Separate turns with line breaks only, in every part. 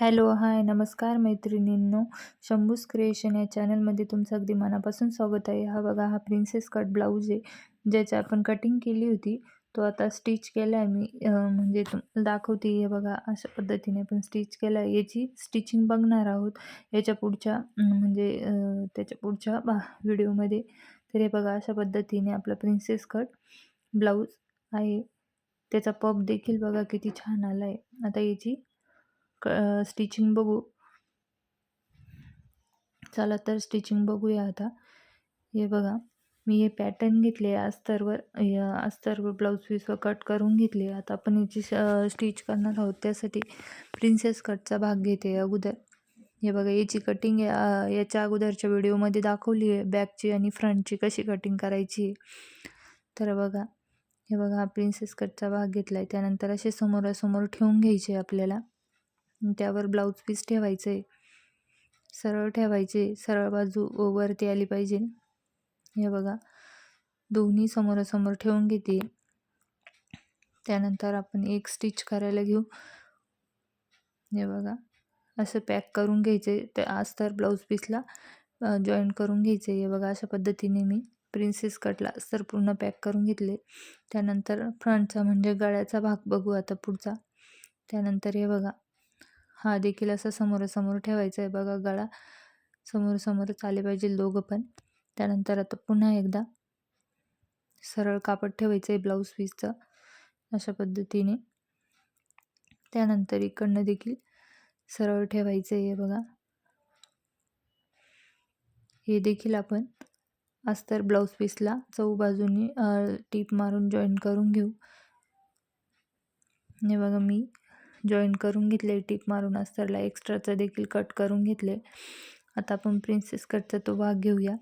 Hello hi नमस्कार मैत्रिणींनो. शंभूस creation या चॅनलमध्ये तुमचं अगदी मनापासून स्वागत आहे. हा बघा हा प्रिन्सेस कट ब्लाऊज आहे ज्याची आपण कटिंग केली होती. तो आता स्टिच केला आहे मी म्हणजे तुम दाखवते हे बघा अशा पद्धतीने आपण स्टिच केला आहे याची स्टिचिंग बघणार आहोत. याच्या पुढच्या म्हणजे त्याच्या पुढच्या बा व्हिडिओमध्ये. तर हे बघा अशा पद्धतीने आपला प्रिन्सेस कट ब्लाऊज आहे. त्याचा पप देखील बघा किती छान आला आहे आता याची क स्टिचिंग बघू. चला तर स्टिचिंग बघूया आता. हे बघा मी हे पॅटर्न घेतले अस्तरवर या अस्तरवर ब्लाऊज पीसवर कट करून घेतले. आता आपण याची स्टिच करणार आहोत. त्यासाठी प्रिन्सेस कटचा भाग घेते अगोदर. हे बघा याची कटिंग याच्या अगोदरच्या व्हिडिओमध्ये दाखवली आहे. बॅकची आणि फ्रंटची कशी कटिंग करायची तर बघा हे बघा हा प्रिन्सेस कटचा भाग घेतला आहे त्यानंतर असे समोरासमोर ठेवून घ्यायचे आपल्याला. त्यावर ब्लाऊज पीस ठेवायचं. आहे सरळ ठेवायचे. सरळ बाजू वरती आली पाहिजे. हे बघा. दोन्ही समोरासमोर ठेवून घेते. त्यानंतर आपण एक स्टिच करायला घेऊ. हे बघा. असं पॅक करून घ्यायचे. ते तर ब्लाऊज पीसला जॉईंट करून घ्यायचे. हे बघा अशा पद्धतीने मी प्रिन्सेस कटला. तर पूर्ण पॅक करून घेतले. त्यानंतर फ्रंटचा म्हणजे गळ्याचा भाग बघू आता पुढचा. त्यानंतर हे बघा. हा देखील असा समोरासमोर ठेवायचा आहे बघा गळा. समोरासमोरच आले पाहिजे दोघं पण. त्यानंतर आता पुन्हा एकदा सरळ कापड ठेवायचं आहे ब्लाऊज पीसचं अशा पद्धतीने. त्यानंतर इकडनं देखील सरळ ठेवायचं आहे बघा. हे देखील आपण अस्तर ब्लाऊज पीसला चौ बाजूनी टीप मारून जॉईन करून घेऊ. हे बघा मी जॉईन करून घेतले टीप मारून अस्तरला एक्स्ट्राचं देखील कट करून घेतले. आता आपण प्रिन्सेस कटचा तो भाग घेऊया.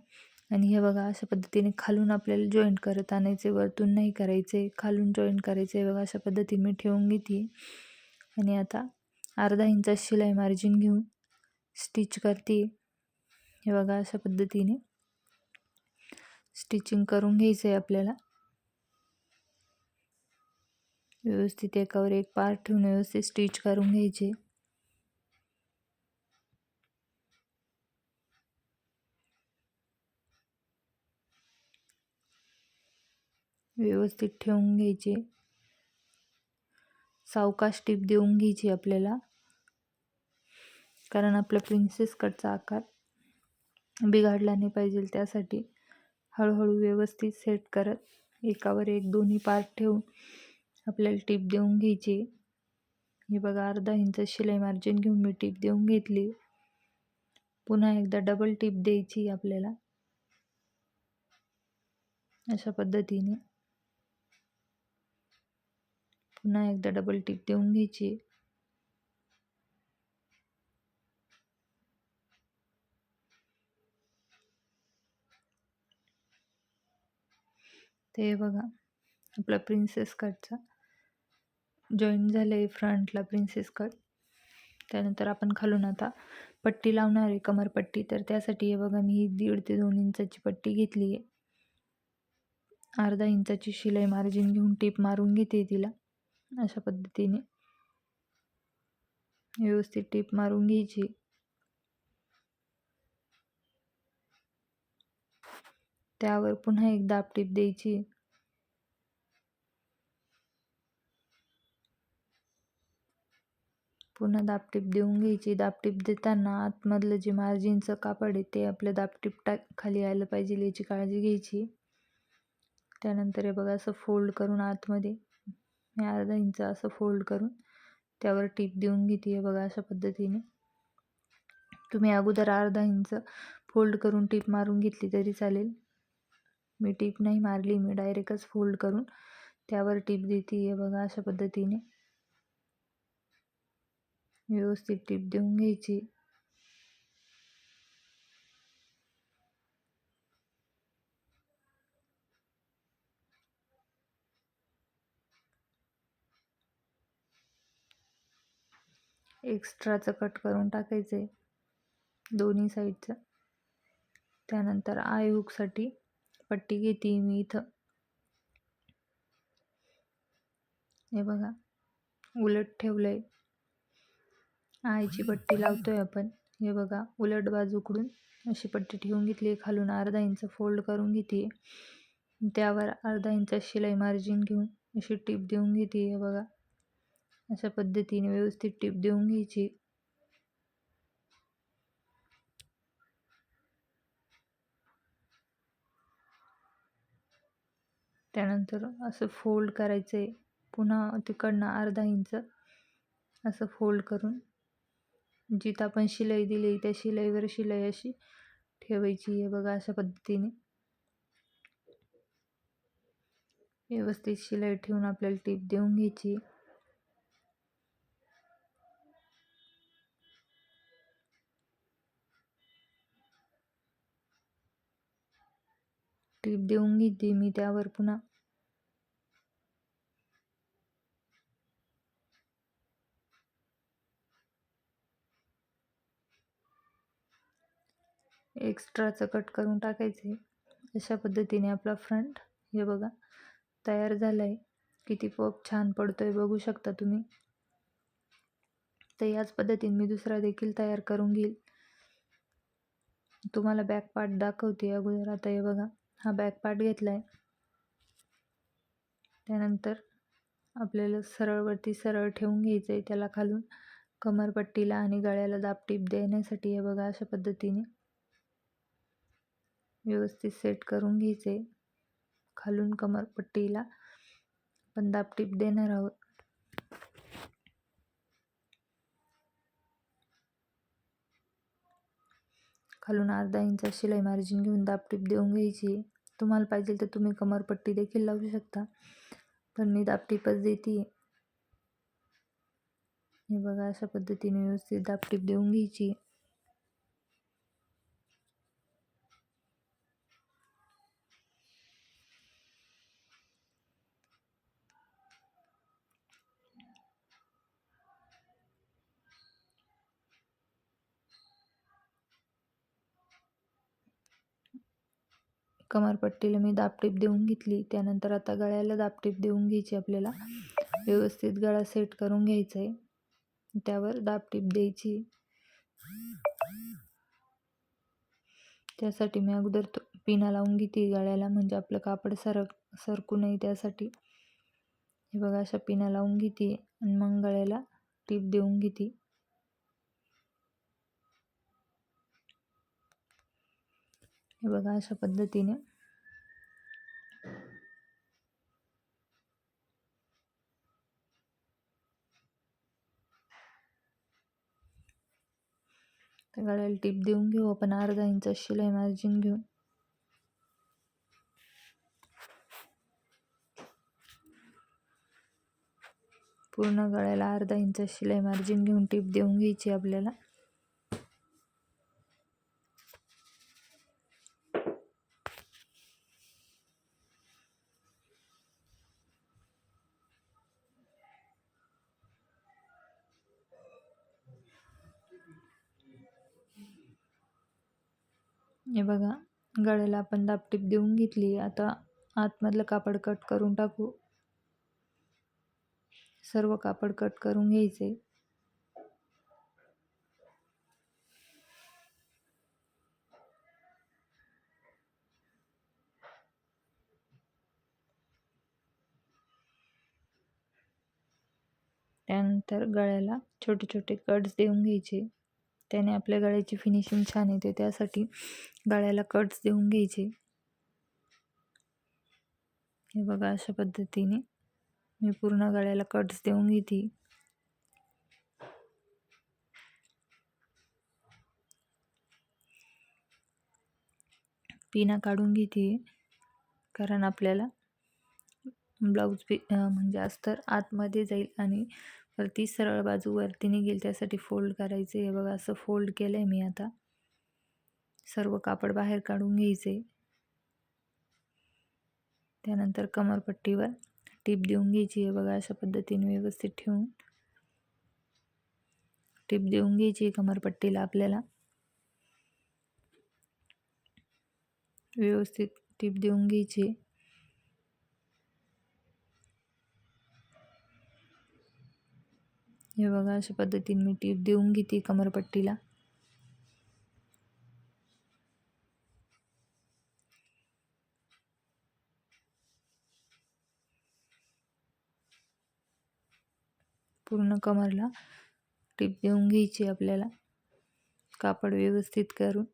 आणि हे बघा अशा पद्धतीने खालून आपल्याला जॉईंट करत आणायचे वरतून नाही करायचे खालून जॉईंट करायचे. बघा अशा पद्धतीने मी ठेवून घेते. आणि आता अर्धा इंचा शिलाई मार्जिन घेऊन स्टिच करते. हे बघा अशा पद्धतीने स्टिचिंग करून घ्यायचं आहे आपल्याला. व्यवस्थित एकावर एक पार्ट ठेवून व्यवस्थित स्टिच करून घ्यायचे. व्यवस्थित ठेवून घ्यायचे. सावकाश टीप देऊन घ्यायची आपल्याला. कारण आपला प्रिन्सेस कटचा आकार बिघाडला नाही पाहिजे त्यासाठी हळूहळू व्यवस्थित सेट करत एकावर एक दोन्ही पार्ट ठेवून आपल्याला टीप देऊन घ्यायची. हे बघा अर्धा इंच शिलाई मार्जिन घेऊन मी टीप देऊन घेतली. पुन्हा एकदा डबल टीप द्यायची आपल्याला. अशा पद्धतीने. पुन्हा एकदा डबल टीप देऊन घ्यायची. ते बघा आपला प्रिन्सेस कटचा जॉईन झालं आहे फ्रंटला प्रिन्सेस कट त्यानंतर आपण खालून आता पट्टी लावणार आहे कमरपट्टी तर त्यासाठी हे बघा मी ही दीड ते दोन इंचाची पट्टी घेतली आहे. अर्धा इंचाची शिलाई मार्जिन घेऊन टीप मारून घेते तिला. अशा पद्धतीने. व्यवस्थित टीप मारून घ्यायची. त्यावर पुन्हा एकदा टीप द्यायची. पुन्हा दाबटीप देऊन घ्यायची. दाबटीप देताना आतमधलं जे मार्जिनचं कापड आहे ते आपलं दाबटीप टाक खाली यायला पाहिजे याची काळजी घ्यायची. त्यानंतर हे बघा असं फोल्ड करून आतमध्ये मी अर्धा इंच असं फोल्ड करून त्यावर टीप देऊन घेते. आहे बघा अशा पद्धतीने. तुम्ही अगोदर अर्धा इंच फोल्ड करून टीप मारून घेतली तरी चालेल. मी टीप नाही मारली मी डायरेक्टच फोल्ड करून त्यावर टीप देते. आहे बघा अशा पद्धतीने. व्यवस्थित टीप देऊन घ्यायची. एक्स्ट्राचं कट करून टाकायचं दोन्ही साईडचं. त्यानंतर आय हुकसाठी पट्टी घेते मी इथं. हे बघा उलट ठेवलं आहे आईची पट्टी लावतोय आपण. हे बघा उलट बाजूकडून अशी पट्टी ठेवून घेतली खालून अर्धा इंच फोल्ड करून घेते त्यावर अर्धा इंच शिलाई मार्जिन घेऊन अशी टीप देऊन घेते हे बघा अशा पद्धतीने व्यवस्थित टीप देऊन घ्यायची. त्यानंतर असं फोल्ड करायचं आहे पुन्हा तिकडनं अर्धा इंच असं फोल्ड करून जिथं आपण शिलाई दिली त्या शिलाईवर शिलाई अशी ठेवायची आहे बघा अशा पद्धतीने. व्यवस्थित शिलाई ठेवून आपल्याला टीप देऊन घ्यायची. टीप देऊन घेते मी त्यावर पुन्हा. एक्स्ट्राचं कट करून टाकायचं आहे अशा पद्धतीने आपला फ्रंट हे बघा तयार झाला आहे किती पप छान पडतो आहे बघू शकता तुम्ही. तर याच पद्धतीने मी दुसरा देखील तयार करून घेईल. तुम्हाला बॅक पार्ट दाखवते अगोदर. आता हे बघा हा बॅक पार्ट घेतला आहे त्यानंतर आपल्याला सरळवरती सरळ ठेवून घ्यायचं आहे त्याला खालून. कमरपट्टीला आणि गळ्याला दाबटीप देण्यासाठी हे बघा अशा पद्धतीने. व्यवस्थित सेट करून घ्यायचे. खालून कमरपट्टीला आपण दाबटीप देणार आहोत. खालून अर्धा इंच शिलाई मार्जिन घेऊन दाबटीप देऊन घ्यायची. तुम्हाला पाहिजे तर तुम्ही कमरपट्टी देखील लावू शकता. पण मी दाबटीपच देते. हे बघा अशा पद्धतीने व्यवस्थित दाबटीप देऊन घ्यायची. कमरपट्टीला मी दापटीप देऊन घेतली. त्यानंतर आता गळ्याला दापटीप देऊन घ्यायची आपल्याला. व्यवस्थित गळा सेट करून घ्यायचा आहे त्यावर दापटीप द्यायची. त्यासाठी मी अगोदर पिना लावून घेते गळ्याला म्हणजे आपलं कापड सरक सरकू नये त्यासाठी. हे बघा अशा पिना लावून घेते आणि मग गळ्याला टीप देऊन घेते. हे बघा अशा पद्धतीने. गळ्याला टीप देऊन घेऊ आपण अर्धा इंच शिलाई मार्जिन घेऊ. पूर्ण गळ्याला अर्धा इंच शिलाई मार्जिन घेऊन टीप देऊन घ्यायची आपल्याला. हे बघा गळ्याला आपण दापटीप देऊन घेतली. आता आतमधलं कापड कट करून टाकू. सर्व कापड कट करून घ्यायचे. त्यानंतर गळ्याला छोटे छोटे कट्स देऊन घ्यायचे. त्याने आपल्या गळ्याची फिनिशिंग छान येते. त्यासाठी गळ्याला कट्स देऊन घ्यायचे. हे बघा अशा पद्धतीने मी पूर्ण गळ्याला कट्स देऊन घेते. पिना काढून घेते कारण आपल्याला ब्लाऊज पी म्हणजे अस्तर आतमध्ये जाईल आणि तर ती सरळ बाजू वरती निघेल त्यासाठी फोल्ड करायचे. हे बघा असं फोल्ड केलं आहे मी आता. सर्व कापड बाहेर काढून घ्यायचे. त्यानंतर कमरपट्टीवर टीप देऊन घ्यायची. आहे बघा अशा पद्धतीने व्यवस्थित ठेवून टीप देऊन घ्यायची आहे कमरपट्टीला आपल्याला. व्यवस्थित टीप देऊन घ्यायची. हे बघा अशा पद्धतीने मी टीप देऊन घेते कमरपट्टीला. पूर्ण कमरला टीप देऊन घ्यायची आपल्याला. कापड व्यवस्थित करून.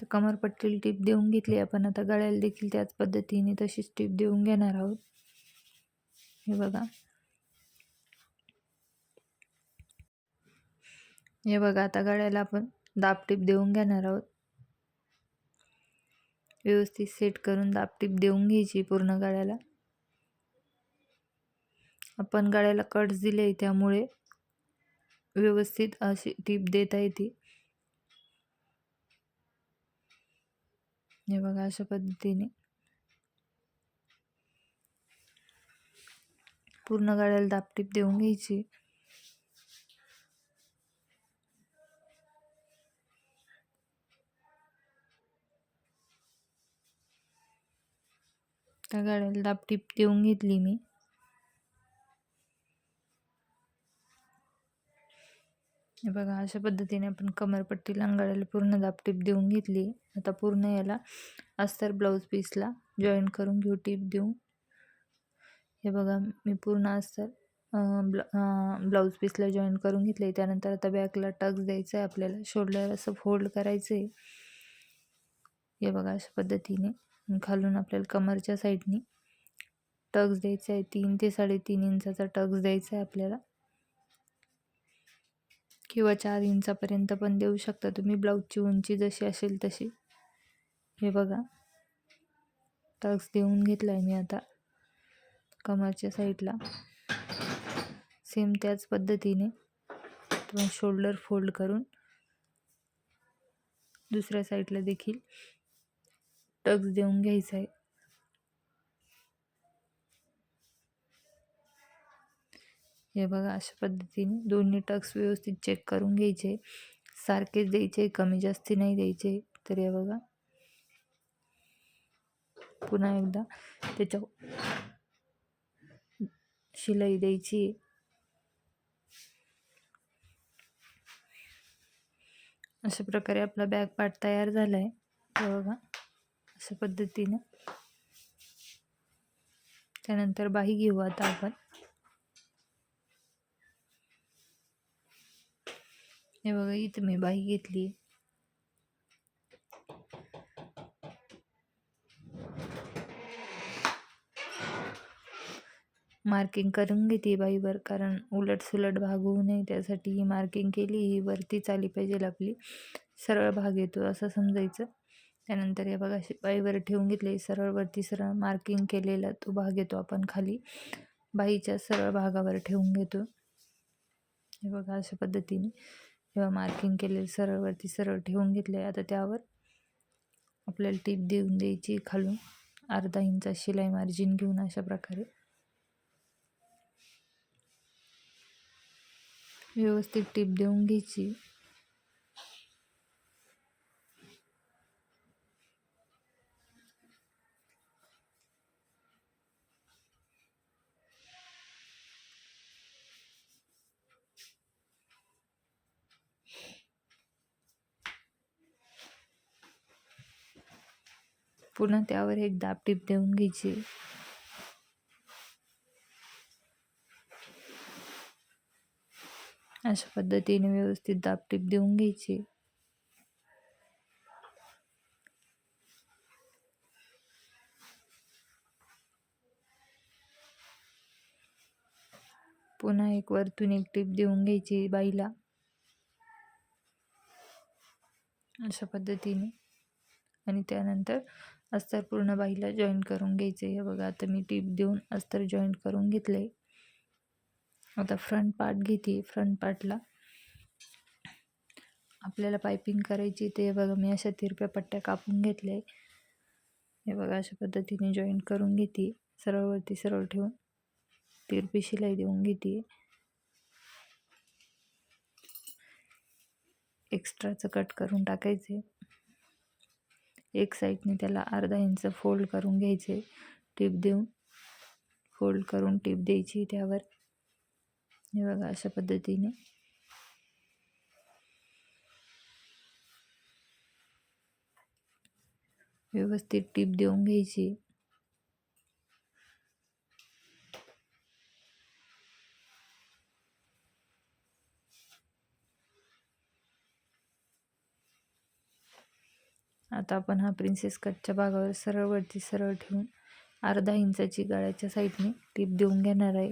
तर कमरपट्टीला टीप देऊन घेतली आपण आता गळ्याला देखील त्याच पद्धतीने तशीच टीप देऊन घेणार आहोत. हे बघा. हे बघा आता गळ्याला आपण दाब टीप देऊन घेणार आहोत. व्यवस्थित सेट करून दाब टीप देऊन घ्यायची पूर्ण गळ्याला. आपण गळ्याला कट्स दिले त्यामुळे व्यवस्थित अशी टीप देता येते. हे बघा अशा पद्धतीने. पूर्ण गाड्याला दापटीप देऊन घ्यायची. त्या गाड्याला दापटीप देऊन घेतली मी. हे बघा अशा पद्धतीने आपण कमरपट्टी लंगाड्याला पूर्ण दापटीप देऊन घेतली. आता पूर्ण याला अस्तर ब्लाऊज पीसला. जॉईन करून घेऊ टीप देऊन. हे बघा मी पूर्ण अस्तर ब्लाऊज पीसला जॉईन करून घेतले. त्यानंतर आता बॅकला टक्स द्यायचं आहे आपल्याला. शोल्डर असं फोल्ड करायचं आहे. हे बघा अशा पद्धतीने. खालून आपल्याला कमरच्या साईडनी टक्स द्यायचा आहे. तीन ते साडेतीन इंचाचा टक्स द्यायचा आहे आपल्याला. किंवा चार इंचापर्यंत पण देऊ शकता तुम्ही. ब्लाऊजची उंची जशी असेल तशी. हे बघा. टक्स देऊन घेतला आहे मी आता. कमरच्या साईडला. सेम त्याच पद्धतीने. तुम्ही शोल्डर फोल्ड करून दुसऱ्या साईडला देखील. टक्स देऊन घ्यायचा आहे. हे बघा अशा पद्धतीने दोन्ही टक्स व्यवस्थित चेक करून घ्यायचे. सारखेच द्यायचे कमी जास्ती नाही द्यायचे. तर हे बघा. पुन्हा एकदा त्याच्या शिलाई द्यायची. अशा प्रकारे आपला बॅग पार्ट तयार झाला आहे बघा अशा पद्धतीने. त्यानंतर बाही घेऊ आता आपण. हे बघा इथं मी बाई घेतली. मार्किंग करून घेते बाईवर कारण उलट सुलट भाग होऊ नये त्यासाठी ही मार्किंग केली ही वरती चाली पाहिजे आपली. सरळ भाग येतो असं समजायचं. त्यानंतर हे बघा बाईवर ठेवून घेतले सरळ वरती सरळ मार्किंग केलेला तो भाग येतो आपण खाली. बाईच्या सरळ भागावर ठेवून घेतो. हे बघा अशा पद्धतीने. किंवा मार्किंग केलेलं सरळवरती सरळ ठेवून घेतले आता त्यावर आपल्याला टीप देऊन द्यायची खालून. अर्धा इंचा शिलाई मार्जिन घेऊन अशा प्रकारे. व्यवस्थित टीप देऊन घ्यायची. पुन्हा त्यावर एक दाब टीप देऊन घ्यायची. अशा पद्धतीने व्यवस्थित दाब टीप देऊन घ्यायची. पुन्हा एक वरतून एक टीप देऊन घ्यायची बाईला. अशा पद्धतीने. आणि त्यानंतर अस्तर पूर्ण बाईला जॉईन करून घ्यायचे हे बघा आता मी टीप देऊन अस्तर जॉईंट करून घेतले आता फ्रंट पार्ट घेते. फ्रंट पार्टला आपल्याला पायपिंग करायची ते बघा मी अशा तिरप्या पट्ट्या कापून घेतल्या हे बघा अशा पद्धतीने जॉईंट करून घेते. सरळवरती सरळ ठेवून तिरपी शिलाई देऊन घेते. एक्स्ट्राचं कट करून टाकायचे एक साईडने त्याला अर्धा इंच फोल्ड करून घ्यायचे. टीप देऊन फोल्ड करून टीप द्यायची त्यावर. हे बघा अशा पद्धतीने. व्यवस्थित टीप देऊन घ्यायची. आता आपण हा प्रिन्सेस कटच्या भागावर सरळवरती सरळ ठेवून अर्धा इंचाची गळ्याच्या साईडने टीप देऊन घेणार आहे.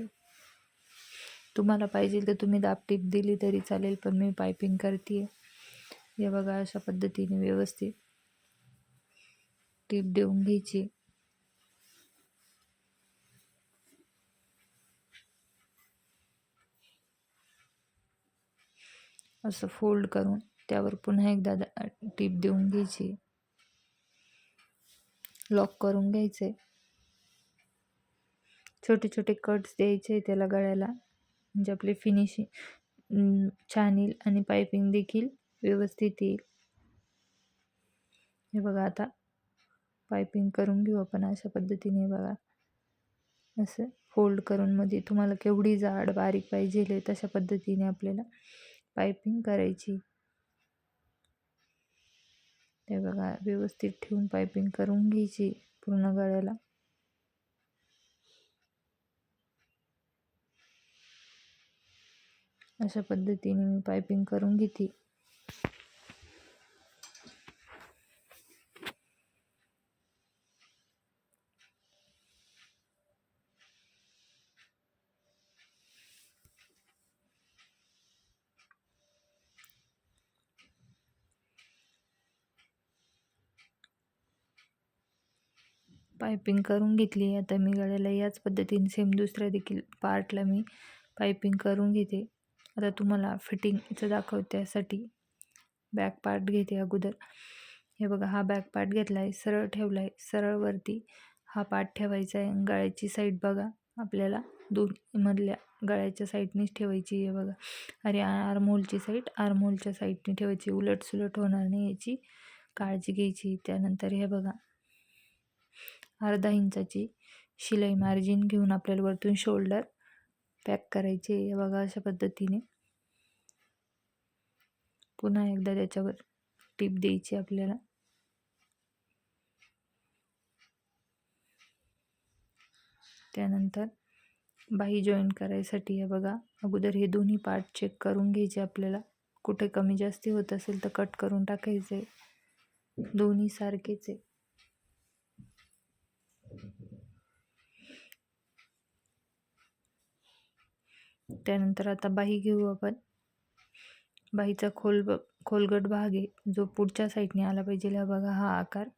तुम्हाला पाहिजे तर तुम्ही दाब टीप दिली तरी चालेल पण मी पायपिंग करते हे बघा अशा पद्धतीने व्यवस्थित टीप देऊन घ्यायची. असं फोल्ड करून त्यावर पुन्हा एकदा टीप देऊन घ्यायची. लॉक करून घ्यायचे. छोटे छोटे कट्स द्यायचे त्याला गळ्याला. म्हणजे आपले फिनिशिंग छान येईल आणि पायपिंग देखील व्यवस्थित येईल. हे बघा आता. पायपिंग करून घेऊ आपण अशा पद्धतीने बघा. असं फोल्ड करून मध्ये तुम्हाला केवढी जाड बारीक पाहिजे तशा पद्धतीने आपल्याला पायपिंग करायची. ते बघा व्यवस्थित ठेवून पायपिंग करून घ्यायची पूर्ण गळ्याला. अशा पद्धतीने मी पायपिंग करून घेते. पायपिंग करून घेतली आता मी गळ्याला याच पद्धतीने सेम दुसऱ्या देखील पार्टला मी पायपिंग करून घेते. आता तुम्हाला फिटिंगचं दाखव त्यासाठी बॅक पार्ट घेते अगोदर. हे बघा हा बॅक पार्ट घेतला आहे सरळ ठेवला आहे सरळवरती हा पार्ट ठेवायचा आहे. गळ्याची साईड बघा आपल्याला दोन मधल्या गळ्याच्या साईडनेच ठेवायची आहे. बघा अरे आरमोलची साईड आरमोलच्या साईडने ठेवायची. उलट सुलट होणार नाही याची काळजी घ्यायची. त्यानंतर हे बघा अर्धा इंचाची शिलाई मार्जिन घेऊन आपल्याला वरतून शोल्डर पॅक करायचे हे बघा अशा पद्धतीने. पुन्हा एकदा त्याच्यावर टीप द्यायची आपल्याला. त्यानंतर बाही जॉईन करायसाठी हे बघा. अगोदर हे दोन्ही पार्ट चेक करून घ्यायचे आपल्याला. कुठे कमी जास्ती होत असेल तर कट करून टाकायचे. दोन्ही सारखेच आहे. त्यानंतर आता बाही घेऊ आपण. बाहीचा खोल खोलगट भाग आहे. जो पुढच्या साईडने आला पाहिजे हा बघा हा आकार.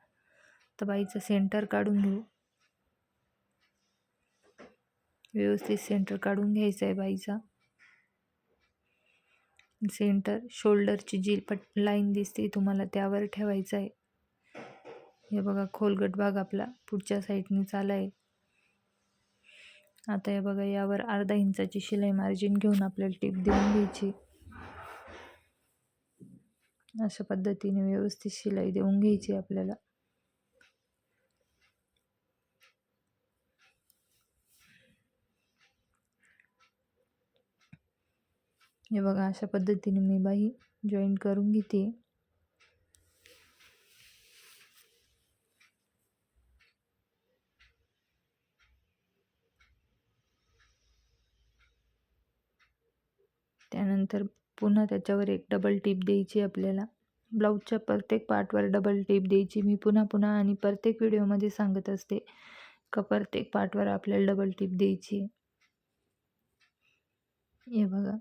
तर बाईचं सेंटर काढून घेऊ. व्यवस्थित सेंटर काढून घ्यायचं आहे बाईचा सेंटर शोल्डरची जी पट लाईन दिसते तुम्हाला त्यावर ठेवायचं आहे. हे बघा खोलगट भाग आपला पुढच्या साईडने चाला आहे. आता हे बघा यावर अर्धा इंचाची शिलाई मार्जिन घेऊन आपल्याला टीप देऊन घ्यायची. अशा पद्धतीने व्यवस्थित शिलाई देऊन घ्यायची आपल्याला. हे बघा अशा पद्धतीने मी बाई जॉईन करून घेते. त्यानंतर पुन्हा त्याच्यावर एक डबल टीप द्यायची आपल्याला. ब्लाऊजच्या प्रत्येक पार्टवर डबल टीप द्यायची. मी पुन्हा पुन्हा आणि प्रत्येक व्हिडिओमध्ये सांगत असते का प्रत्येक पार्टवर आपल्याला डबल टीप द्यायची हे बघा.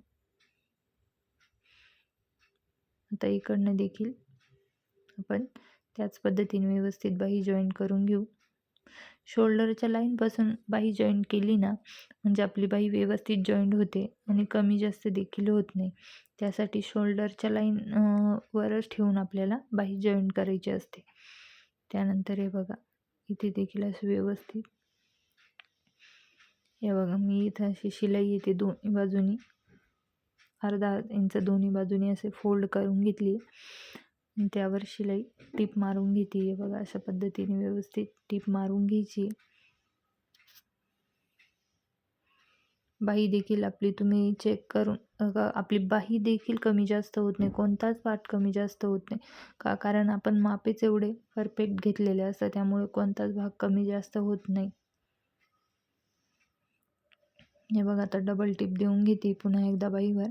आता इकडनं देखील आपण त्याच पद्धतीने व्यवस्थित बाही जॉईन करून घेऊ. शोल्डरच्या लाईनपासून बाही जॉईंट केली ना म्हणजे आपली बाही व्यवस्थित जॉईंट होते आणि कमी जास्त देखील होत नाही. त्यासाठी शोल्डरच्या लाईन वरच ठेवून आपल्याला बाही जॉईंट करायची असते. त्यानंतर हे बघा इथे देखील असं व्यवस्थित. हे बघा मी इथं अशी शिलाई येते दोन्ही बाजूनी. अर्धा इंच दोन्ही बाजूनी असे फोल्ड करून घेतली. त्यावर शिलाई टीप मारून घेते. आहे बघा अशा पद्धतीने व्यवस्थित टीप मारून घ्यायची. बाही देखील आपली तुम्ही चेक करून आपली बाही देखील कमी जास्त होत नाही. कोणताच पार्ट कमी जास्त होत नाही. का कारण आपण मापेच एवढे परफेक्ट घेतलेले असतात त्यामुळे कोणताच भाग कमी जास्त होत नाही. हे बघा आता डबल टिप देऊन घेते पुन्हा एकदा बाईवर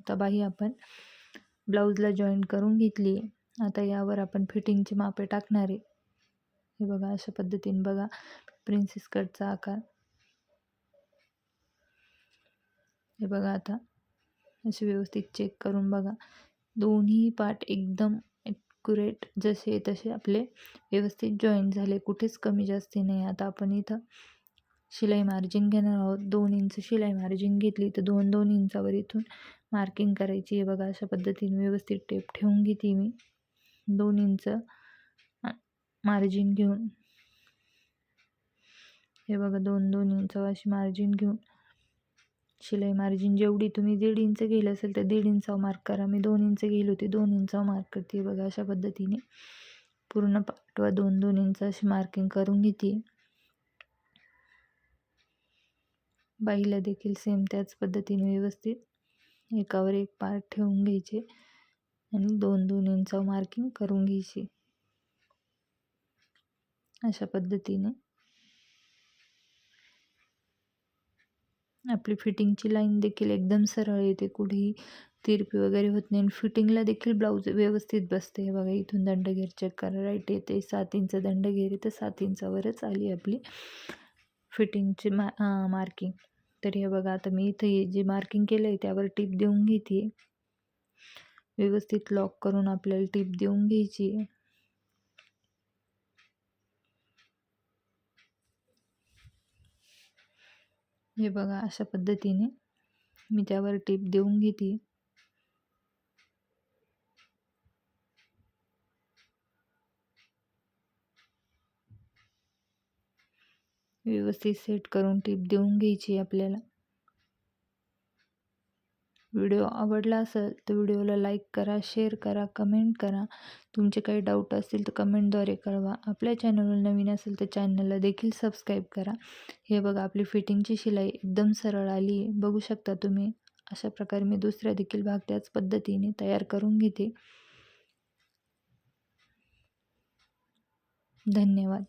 आता बाही आपण ब्लाऊजला जॉईन करून घेतली. आता यावर आपण फिटिंगची मापे टाकणार आहे. हे बघा अशा पद्धतीने बघा प्रिन्सेस कटचा आकार. हे बघा आता असे व्यवस्थित चेक करून बघा. दोन्ही पार्ट एकदम ॲक्युरेट जसे तसे आपले व्यवस्थित जॉईन झाले. कुठेच कमी जास्ती नाही. आता आपण इथं शिलाई मार्जिन घेणार आहोत. दोन इंच शिलाई मार्जिन घेतली तर दोन दोन इंचावर इथून मार्किंग करायची. आहे बघा अशा पद्धतीने व्यवस्थित टेप ठेवून घेते मी. दोन इंच मार्जिन घेऊन. हे बघा दोन दोन इंचावर अशी मार्जिन घेऊन शिलाई मार्जिन जेवढी तुम्ही दीड इंच गेलं असेल तर दीड इंचावर मार्क करा. मी दोन इंच घेईल होती दोन इंचावर मार्क करते. बघा अशा पद्धतीने पूर्ण पाठवा. दोन दोन इंच अशी मार्किंग करून घेते. बाईला देखील सेम त्याच पद्धतीने व्यवस्थित एकावर एक पार्ट ठेवून घ्यायचे आणि दोन दोन इंचा मार्किंग करून घ्यायची. अशा पद्धतीने. आपली फिटिंगची लाईन देखील एकदम सरळ येते. कुठेही तिरपी वगैरे होत नाही. आणि फिटिंगला देखील ब्लाऊज व्यवस्थित बसते. हे बघा इथून दंडघेर चेक करा. राईट येते. सात इंच दंडघेर तर सात इंचावरच आली आपली फिटिंगची मा मार्किंग तर हे बघा आता मी इथे जे मार्किंग केलं आहे त्यावर टीप देऊन घेते. व्यवस्थित लॉक करून आपल्याला टीप देऊन घ्यायची. हे बघा अशा पद्धतीने मी त्यावर टीप देऊन घेते. व्यवस्थित सेट करून टीप देऊन घ्यायची आपल्याला. व्हिडिओ आवडला असेल तर व्हिडिओला लाईक करा शेअर करा कमेंट करा. तुमचे काही डाऊट असतील तर कमेंटद्वारे कळवा. आपल्या चॅनलवर नवीन असेल तर चॅनलला देखील सबस्क्राईब करा. हे बघा आपली फिटिंगची शिलाई एकदम सरळ आली आहे. बघू शकता तुम्ही अशा प्रकारे मी दुसऱ्या देखील भाग त्याच पद्धतीने तयार करून घेते. धन्यवाद.